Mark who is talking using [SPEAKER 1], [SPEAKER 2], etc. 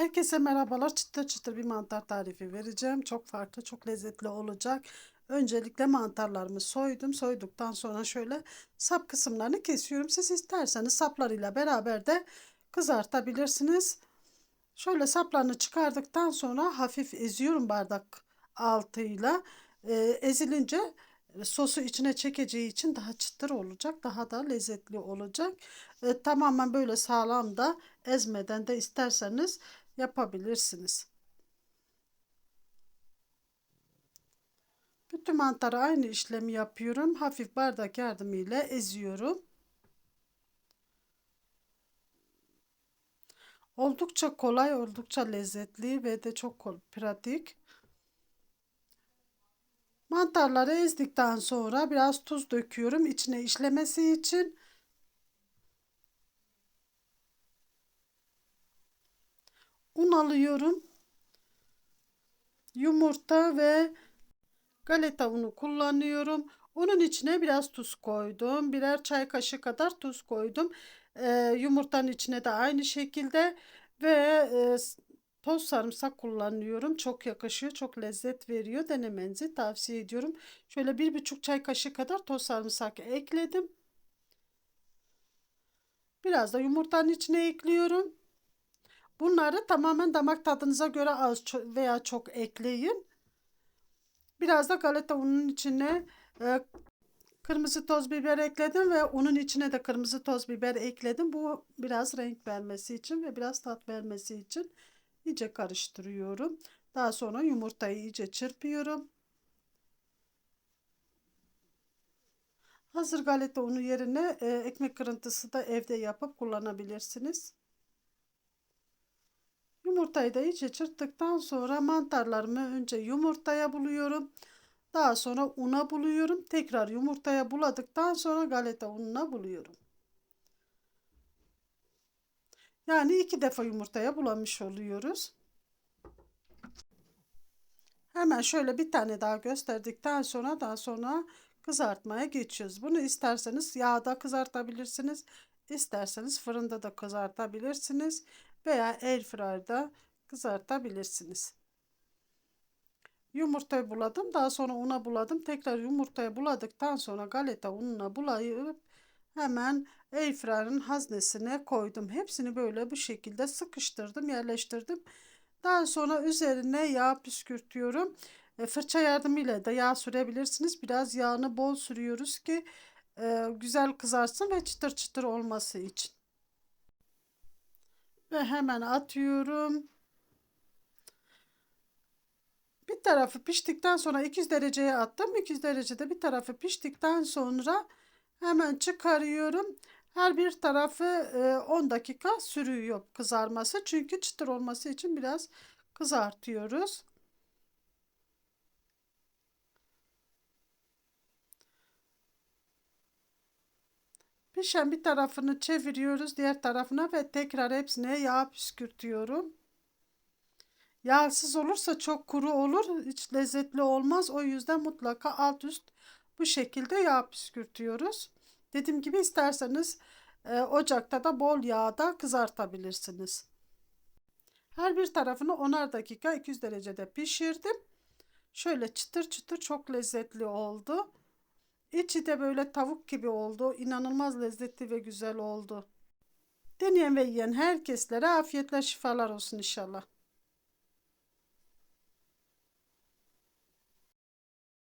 [SPEAKER 1] Herkese merhabalar. Çıtır çıtır bir mantar tarifi vereceğim. Çok farklı, çok lezzetli olacak. Öncelikle mantarlarımı soydum. Soyduktan sonra şöyle sap kısımlarını kesiyorum. Siz isterseniz saplarıyla beraber de kızartabilirsiniz. Şöyle saplarını çıkardıktan sonra hafif eziyorum bardak altıyla. Ee, ezilince sosu içine çekeceği için daha çıtır olacak, daha da lezzetli olacak. E, tamamen böyle sağlam da ezmeden de isterseniz yapabilirsiniz. Bütün mantarı aynı işlemi yapıyorum. Hafif bardak yardımıyla eziyorum. Oldukça kolay, oldukça lezzetli ve de çok pratik. Mantarları ezdikten sonra biraz tuz döküyorum içine işlemesi için. Un alıyorum. Yumurta ve galeta unu kullanıyorum. Onun içine biraz tuz koydum. Birer çay kaşığı kadar tuz koydum. Ee, yumurtanın içine de aynı şekilde ve e, toz sarımsak kullanıyorum. Çok yakışıyor, çok lezzet veriyor. Denemenizi tavsiye ediyorum. Şöyle bir buçuk çay kaşığı kadar toz sarımsak ekledim. Biraz da yumurtanın içine ekliyorum. Bunları tamamen damak tadınıza göre az veya çok ekleyin. Biraz da galeta unun içine e, kırmızı toz biber ekledim ve unun içine de kırmızı toz biber ekledim. Bu biraz renk vermesi için ve biraz tat vermesi için iyice karıştırıyorum. Daha sonra yumurtayı iyice çırpıyorum. Hazır galeta unu yerine e, ekmek kırıntısı da evde yapıp kullanabilirsiniz. Yumurtayı da iyice çırptıktan sonra mantarlarımı önce yumurtaya buluyorum. Daha sonra una buluyorum. Tekrar yumurtaya buladıktan sonra galeta ununa buluyorum. Yani iki defa yumurtaya bulamış oluyoruz. Hemen şöyle bir tane daha gösterdikten sonra daha sonra kızartmaya geçiyoruz. Bunu isterseniz yağda kızartabilirsiniz. isterseniz fırında da kızartabilirsiniz veya airfryer'da kızartabilirsiniz. Yumurtayı buladım. Daha sonra una buladım. Tekrar yumurtayı buladıktan sonra galeta ununa bulayıp hemen airfryer'ın haznesine koydum. Hepsini böyle bu şekilde sıkıştırdım, yerleştirdim. Daha sonra üzerine yağ püskürtüyorum. E, fırça yardımıyla da yağ sürebilirsiniz. Biraz yağını bol sürüyoruz ki e, güzel kızarsın ve çıtır çıtır olması için. Ve hemen atıyorum. Bir tarafı piştikten sonra 200 dereceye attım. 200 derecede bir tarafı piştikten sonra hemen çıkarıyorum. Her bir tarafı 10 e, dakika sürüyor kızarması. Çünkü çıtır olması için biraz kızartıyoruz. Pişen bir tarafını çeviriyoruz diğer tarafına ve tekrar hepsine yağ püskürtüyorum. Yağsız olursa çok kuru olur, hiç lezzetli olmaz. O yüzden mutlaka alt üst bu şekilde yağ püskürtüyoruz. Dediğim gibi isterseniz e, ocakta da bol yağda kızartabilirsiniz. Her bir tarafını 10'ar dakika 200 derecede pişirdim. Şöyle çıtır çıtır çok lezzetli oldu. İçi de böyle tavuk gibi oldu. İnanılmaz lezzetli ve güzel oldu. Deneyen ve yiyen herkeslere afiyetler şifalar olsun inşallah.